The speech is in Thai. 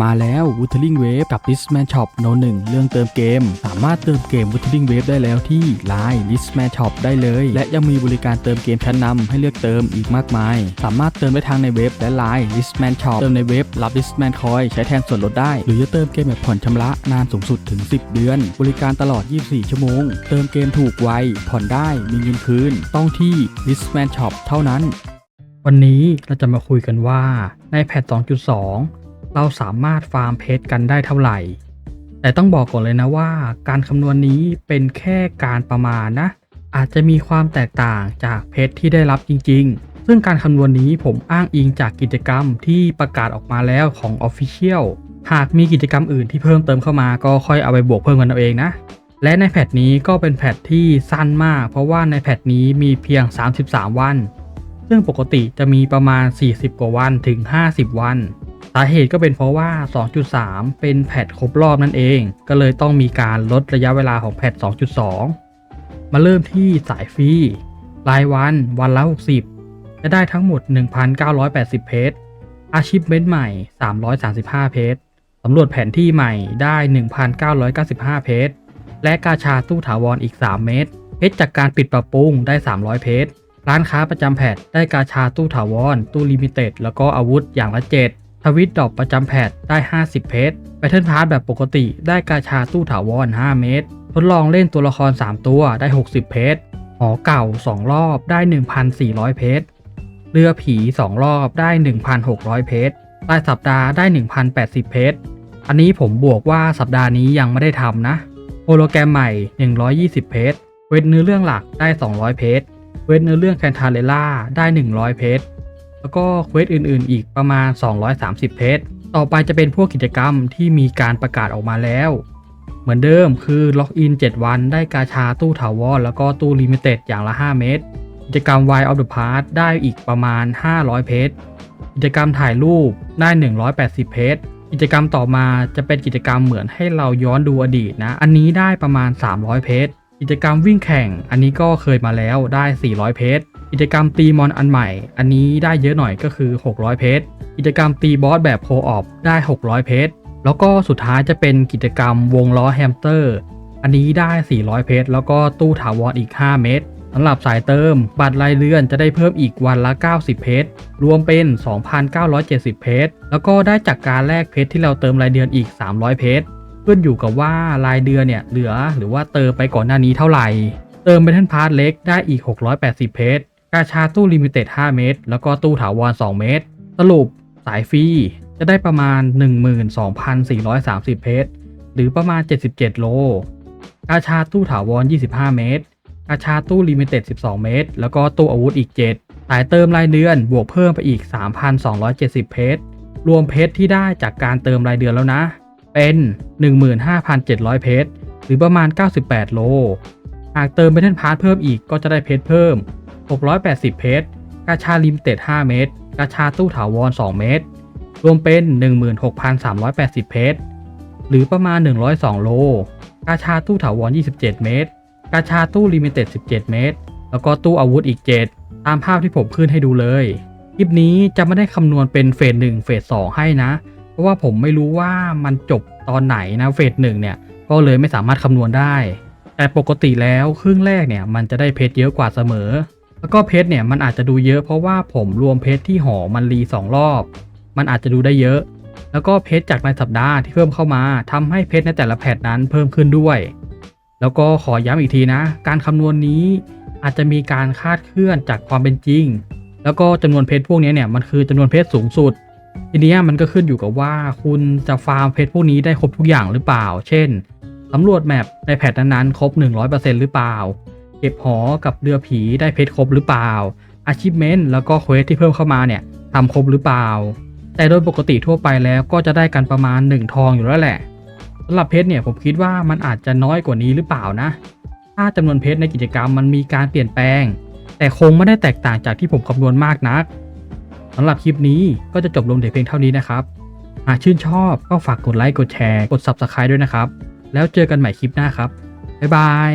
มาแล้ว Wuthering Wave กับ Listman Shop โนหนึ่งเรื่องเติมเกม สามารถเติมเกม Wuthering Wave ได้แล้วที่ Line Listman Shop ได้เลย และยังมีบริการเติมเกมชั้นนำให้เลือกเติมอีกมากมาย สามารถเติมได้ทางในเว็บและ Line Listman Shop เติมในเว็บรับ Listman Coin ใช้แทนส่วนลดได้ หรือจะเติมเกมแบบผ่อนชำระนานสูงสุดถึง 10 เดือน บริการตลอด 24 ชั่วโมง เติมเกมถูกไวผ่อนได้มีเงินคืน ต้องที่ Listman Shop เท่านั้น วันนี้เราจะมาคุยกันว่าในแพท2.2 เราสามารถฟาร์มเพชรกันได้เท่าไหร่ แต่ต้องบอกก่อนเลยนะว่า การคำนวณนี้เป็นแค่การประมาณนะ อาจจะมีความแตกต่างจากเพชรที่ได้รับจริง ๆ ซึ่งการคำนวณนี้ผมอ้างอิงจากกิจกรรมที่ประกาศออกมาแล้วของ Official หากมีกิจกรรมอื่นที่เพิ่มเติมเข้ามาก็ค่อยเอาไปบวกเพิ่มกันเอาเองนะ และในแพทนี้ก็เป็นแพทที่สั้นมาก เพราะว่าในแพทนี้มีเพียง 33 วัน ซึ่งปกติจะมีประมาณ 40 กว่าวันถึง 50 วัน สาเหตุก็เป็นเพราะว่า 2.3 เป็นแพทครบรอบนั่นเอง ก็เลยต้องมีการลดระยะเวลาของแพท2.2 มาเริ่มที่สายฟรีรายวันวันละ 60 จะได้ทั้งหมด 1,980 เพจอาชีพเมนใหม่ 335 เพจสำรวจแผนที่ใหม่ได้ 1,995 เพจและกาชาตู้ถาวรอีก 3 เมตรเพชรจากการปิดปรับปรุงได้ 300 เพชรร้านค้าประจำแพทได้กาชาตู้ถาวร ตู้ลิมิเต็ด แล้วก็อาวุธอย่างละ 7 ทวิตดอกประจำแพทได้ 50 เพชรแพทเทิร์นพาร์ทแบบปกติได้กาชาตู้ถาวร 5 เมตรทดลองเล่นตัวละคร 3 ตัวได้ 60 เพชรหอเก่า 2 รอบได้ 1,400 เพชรเรือผี 2 รอบได้ 1,600 เพชรรายสัปดาห์ได้ 1,080 เพชรอันนี้ผมบวกว่าสัปดาห์นี้ยังไม่ได้ทำนะ โฮโลแกรมใหม่ 120 เพชรเวทเนื้อเรื่องหลักได้ 200 เพชรเวทเนื้อเรื่องแคนทาเลล่าได้ 100 เพชร แล้วก็เควสอื่นๆ อีกประมาณ 230 เพชรต่อไปจะเป็นพวกกิจกรรมที่มีการประกาศออกมาแล้ว เหมือนเดิมคือล็อกอิน 7 วันได้กาชาตู้ถาวรแล้วก็ตู้ลิมิเต็ดอย่างละ 5 เมตร กิจกรรม Wild of the Past ได้อีกประมาณ 500 เพชรกิจกรรมถ่ายรูปได้ 180 เพชรกิจกรรมต่อมาจะเป็นกิจกรรมเหมือนให้เราย้อนดูอดีตนะ อันนี้ได้ประมาณ 300 เพชรกิจกรรมวิ่งแข่ง อันนี้ก็เคยมาแล้วได้ 400 เพชร กิจกรรมตีมอนอันใหม่ อันนี้ได้เยอะหน่อยก็คือ 600 เพชร กิจกรรมตีบอสแบบโคออฟได้ 600 เพชร แล้วก็สุดท้ายจะเป็นกิจกรรมวงล้อแฮมสเตอร์ อันนี้ได้ 400 เพชร แล้วก็ตู้ถาวรอีก 5 เมตรสำหรับสายเติม บัตรรายเดือนจะได้เพิ่มอีกวันละ 90 เพชร รวมเป็น 2,970 เพชร แล้วก็ได้จากการแลกเพชรที่เราเติมรายเดือนอีก 300 เพชร ขึ้นอยู่กับว่ารายเดือนเนี่ยเหลือหรือว่าเติมไปก่อนหน้านี้เท่าไหร่ เติมเป็นท่านพาร์ทเล็กได้อีก 680 เพชร กาชาตู้ลิมิเต็ด5เมตร แล้วก็ตู้ถาวร 2 เมตร สรุปสายฟรีจะได้ประมาณ 12,430 เพชร หรือประมาณ 77 โล กาชาตู้ถาวร 25 เมตร กาชาตู้ลิมิเต็ด 12 เมตร แล้วก็ตู้อาวุธอีก 7 สายเติมรายเดือนบวกเพิ่มไปอีก 3,270 เพชร รวมเพชรที่ได้จากการเติมรายเดือนแล้วนะ เป็น 15,700 เพชร หรือประมาณ 98 โล หากเติมเมทัลพาร์ทเพิ่มอีกก็จะได้เพชรเพิ่ม 680 เพชร กาชาลิมิเต็ด 5 เมตร กาชาตู้ถาวร 2 เมตร รวมเป็น 16,380 เพชร หรือประมาณ 102 โล กาชาตู้ถาวร 27 เมตร กาชาตู้ลิมิเต็ด 17 เมตร แล้วก็ตู้อาวุธอีก 7 ตามภาพที่ผมขึ้นให้ดูเลย คลิปนี้จะไม่ได้คำนวณเป็นเฟส1เฟส2 ให้นะ เพราะว่าผมไม่รู้ว่ามันจบตอนไหนนะเฟส1เนี่ย ก็เลยไม่สามารถคำนวณได้แต่ปกติแล้วครึ่งแรกเนี่ยมันจะได้เพชรเยอะกว่าเสมอ แล้วก็เพชรเนี่ยมันอาจจะดูเยอะเพราะว่าผมรวมเพชรที่หอมันรีสองรอบ มันอาจจะดูได้เยอะ แล้วก็เพชรจากในสัปดาห์ที่เพิ่มเข้ามาทำให้เพชรในแต่ละแพทนั้นเพิ่มขึ้นด้วย แล้วก็ขอย้ำอีกทีนะ การคำนวณนี้อาจจะมีการคาดเคลื่อนจากความเป็นจริง แล้วก็จำนวนเพชรพวกนี้เนี่ยมันคือจำนวนเพชรสูงสุด ทีเนี้ยมันก็ขึ้นอยู่กับว่าคุณจะฟาร์มเพชรพวกนี้ได้ครบทุกอย่างหรือเปล่า เช่นสำรวจแมปในแพทนั้นๆครบ 100%หรือเปล่า เก็บหอกับเรือผีได้เพชรครบหรือเปล่า achievement แล้วก็เควสที่เพิ่มเข้ามาเนี่ยทำครบหรือเปล่า แต่โดยปกติทั่วไปแล้วก็จะได้กันประมาณ 1 ทองอยู่แล้วแหละสำหรับเพชรเนี่ยผมคิดว่ามันอาจจะน้อยกว่านี้หรือเปล่านะ ถ้าจำนวนเพชรในกิจกรรมมันมีการเปลี่ยนแปลง แต่คงไม่ได้แตกต่างจากที่ผมคำนวณมากนักสำหรับคลิปนี้ก็จะจบลงแต่เพียงเท่านี้นะครับหากชื่นชอบก็ฝากกดไลค์กดแชร์กด Subscribe ด้วยนะครับ แล้วเจอกันใหม่คลิปหน้าครับ บ๊ายบาย